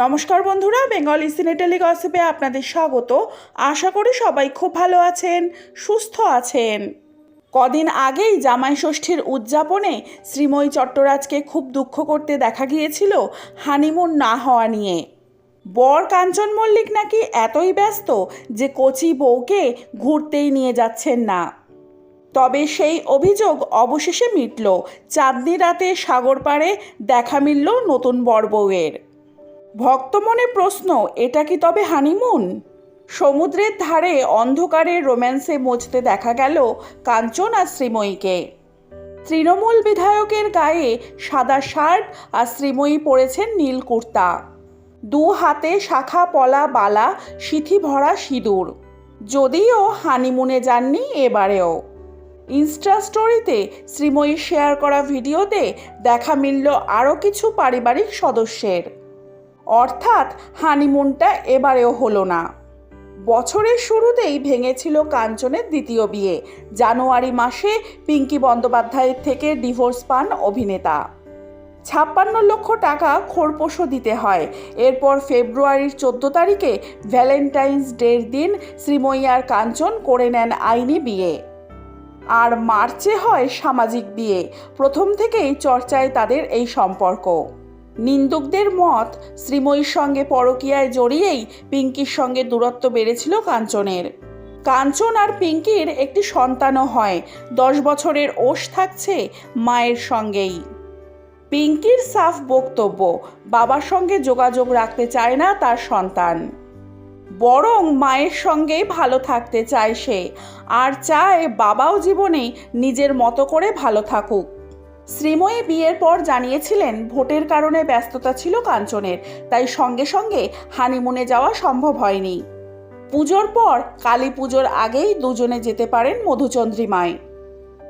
নমস্কার বন্ধুরা, বেঙ্গল সিনেটেলি গসিপে আপনাদের স্বাগত। আশা করি সবাই খুব ভালো আছেন, সুস্থ আছেন। কদিন আগেই জামাই ষষ্ঠীর উদযাপনে শ্রীময়ী চট্টরাজকে খুব দুঃখ করতে দেখা গিয়েছিল হানিমুন না হওয়া নিয়ে। বর কাঞ্চন মল্লিক নাকি এতই ব্যস্ত যে কচি বউকে ঘুরতেই নিয়ে যাচ্ছেন না। তবে সেই অভিযোগ অবশেষে মিটল। চাঁদনি রাতে সাগর পাড়ে দেখা মিলল নতুন বর বউয়ের। ভক্তমনে প্রশ্ন, এটা কি তবে হানিমুন? সমুদ্রের ধারে অন্ধকারে রোম্যান্সে মজতে দেখা গেল কাঞ্চন আর শ্রীময়ীকে। তৃণমূল বিধায়কের গায়ে সাদা শার্ট আর শ্রীময়ী পরেছেন নীল কুর্তা। দু হাতে শাখা পলা বালা, সিথি ভরা সিঁদুর। যদিও হানিমুনে যাননি এবারেও। ইনস্টা স্টোরিতে শ্রীময়ী শেয়ার করা ভিডিওতে দেখা মিলল আরও কিছু পারিবারিক সদস্যের। অর্থাৎ হানিমুনটা এবারেও হলো না। বছরের শুরুতেই ভেঙেছিল কাঞ্চনের দ্বিতীয় বিয়ে। জানুয়ারি মাসে পিঙ্কি বন্দ্যোপাধ্যায়ের থেকে ডিভোর্স পান অভিনেতা। ছাপ্পান্ন লক্ষ টাকা খোরপোশও দিতে হয়। এরপর ফেব্রুয়ারির চোদ্দ তারিখে ভ্যালেন্টাইন্স ডের দিন শ্রীময়ী আর কাঞ্চন করে নেন আইনি বিয়ে। আর মার্চে হয় সামাজিক বিয়ে। প্রথম থেকেই চর্চায় তাদের এই সম্পর্ক। নিন্দুকদের মত শ্রীময়ীর সঙ্গে পরকীয়ায় জড়িয়েই পিঙ্কির সঙ্গে দূরত্ব বেড়েছিল কাঞ্চনের। কাঞ্চন আর পিঙ্কির একটি সন্তানও হয়, দশ বছরের ওষ থাকছে মায়ের সঙ্গেই। পিঙ্কির সাফ বক্তব্য, বাবার সঙ্গে যোগাযোগ রাখতে চায় না তার সন্তান। বরং মায়ের সঙ্গেই ভালো থাকতে চায় সে, আর চায় বাবাও জীবনে নিজের মতো করে ভালো থাকুক। শ্রীময়ী বিয়ের পর জানিয়েছিলেন, ভোটের কারণে ব্যস্ততা ছিল কাঞ্চনের, তাই সঙ্গে সঙ্গে হানিমুনে যাওয়া সম্ভব হয়নি। পুজোর পর কালী পুজোর আগেই দুজনে যেতে পারেন মধুচন্দ্রিমায়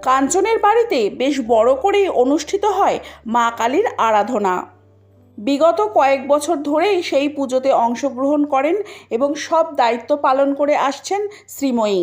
কাঞ্চনের বাড়িতে বেশ বড় করেই অনুষ্ঠিত হয় মা কালীর আরাধনা। বিগত কয়েক বছর ধরেই সেই পুজোতে অংশগ্রহণ করেন এবং সব দায়িত্ব পালন করে আসছেন শ্রীময়ী।